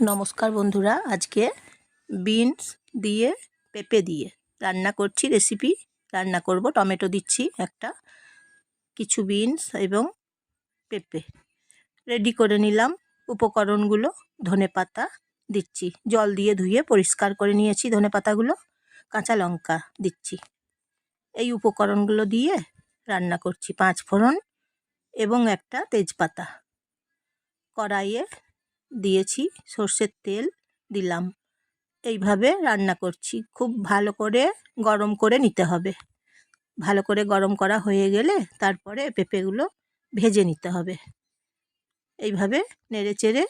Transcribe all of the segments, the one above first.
নমস্কার বন্ধুরা, আজকে বিনস দিয়ে, পেঁপে দিয়ে রান্না করছি রেসিপি রান্না করব, টমেটো দিচ্ছি একটা, কিছু বিনস এবং পেঁপে। রেডি করে নিলাম উপকরণগুলো, ধনে পাতা দিচ্ছি। জল দিয়ে ধুয়ে পরিষ্কার করে নিয়েছি ধনে পাতাগুলো, কাঁচা লঙ্কা দিচ্ছি। এই উপকরণগুলো দিয়ে রান্না করছি পাঁচ ফোড়ন এবং একটা তেজপাতা। কড়াইয়ে দিয়েছি, সর্ষের তেল দিলাম। এইভাবে রান্না করছি। খুব ভালো করে গরম করে নিতে হবে। ভালো করে গরম করা হয়ে গেলে তারপরে পেঁপেগুলো ভেজে নিতে হবে। এইভাবে নেড়ে চেড়ে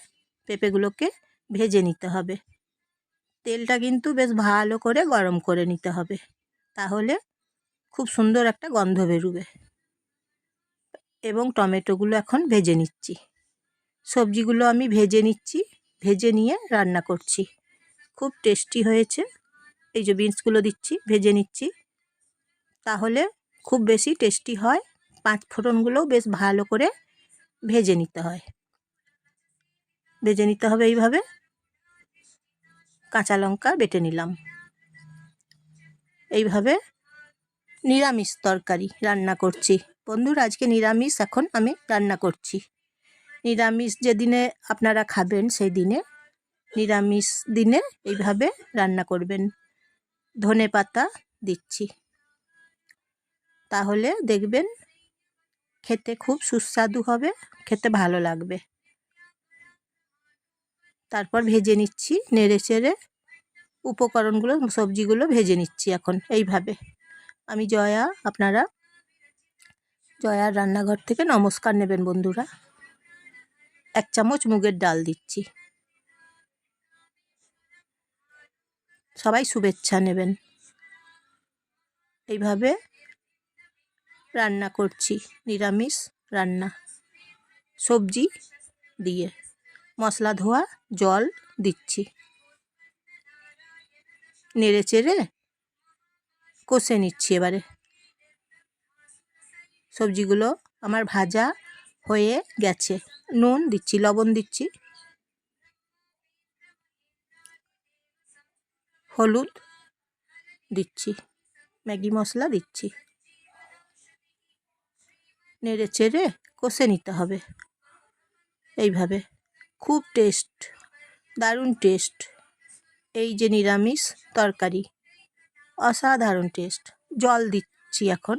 পেঁপেগুলোকে ভেজে নিতে হবে। তেলটা কিন্তু বেশ ভালো করে গরম করে নিতে হবে। তাহলে খুব সুন্দর একটা গন্ধ বেরোবে। এবং টমেটোগুলো এখন ভেজে নিচ্ছি। সবজিগুলো আমি ভেজে নিচ্ছি, ভেজে নিয়ে রান্না করছি। খুব টেস্টি হয়েছে। এই যে বিনসগুলো দিচ্ছি, ভেজে নিচ্ছি। তাহলে খুব বেশি টেস্টি হয়। পাঁচ ফোড়নগুলোও বেশ ভালো করে ভেজে নিতে হয়। ভেজে নিতে হবে এইভাবে। কাঁচা লঙ্কা বেটে নিলাম। এইভাবে নিরামিষ তরকারি রান্না করছি। বন্ধুরা, আজকে নিরামিষ, এখন আমি রান্না করছি। নিরামিষ যেদিনে আপনারা খাবেন, সেই দিনে নিরামিষ দিনে এইভাবে রান্না করবেন। ধনে পাতা দিচ্ছি। তাহলে দেখবেন খেতে খুব সুস্বাদু হবে, খেতে ভালো লাগবে। তারপর ভেজে নিচ্ছি, নেড়ে চেড়ে উপকরণগুলো, সবজিগুলো ভেজে নিচ্ছি এখন এইভাবে। আমি জয়া, আপনারা জয়ার রান্নাঘর থেকে নমস্কার নেবেন বন্ধুরা। এক চামচ মুগের ডাল দিচ্ছি। সবাই শুভেচ্ছা নেবেন। এইভাবে রান্না করছি, নিরামিষ রান্না। সবজি দিয়ে মশলা ধোয়া, জল দিচ্ছি। নেড়ে চেড়ে কষে নিচ্ছি এবারে। সবজিগুলো আমার ভাজা হয়ে গেছে। নুন দিচ্ছি, লবণ দিচ্ছি। হলুদ দিচ্ছি, ম্যাগি মশলা দিচ্ছি। নেড়ে চেড়ে কষে নিতে হবে। এইভাবে। খুব টেস্ট, দারুণ টেস্ট। এই যে নিরামিষ তরকারি, অসাধারণ টেস্ট। জল দিচ্ছি এখন।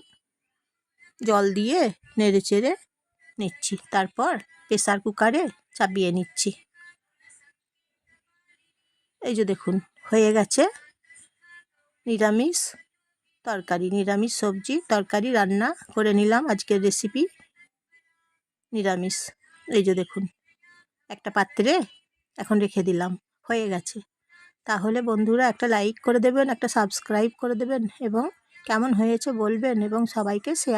জল দিয়ে নেড়ে চেড়ে নিচ্ছি। তারপর প্রেসার কুকারে চাপিয়ে নিচ্ছি। এই যে দেখুন, হয়ে গেছে নিরামিষ তরকারি। নিরামিষ সবজি, তরকারি, রান্না করে নিলাম আজকের রেসিপি নিরামিষ। এই যে দেখুন, একটা পাত্রে এখন রেখে দিলাম, হয়ে গেছে। তাহলে বন্ধুরা একটা লাইক করে দেবেন, একটা সাবস্ক্রাইব করে দেবেন এবং কেমন হয়েছে বলবেন এবং সবাইকে শেয়ার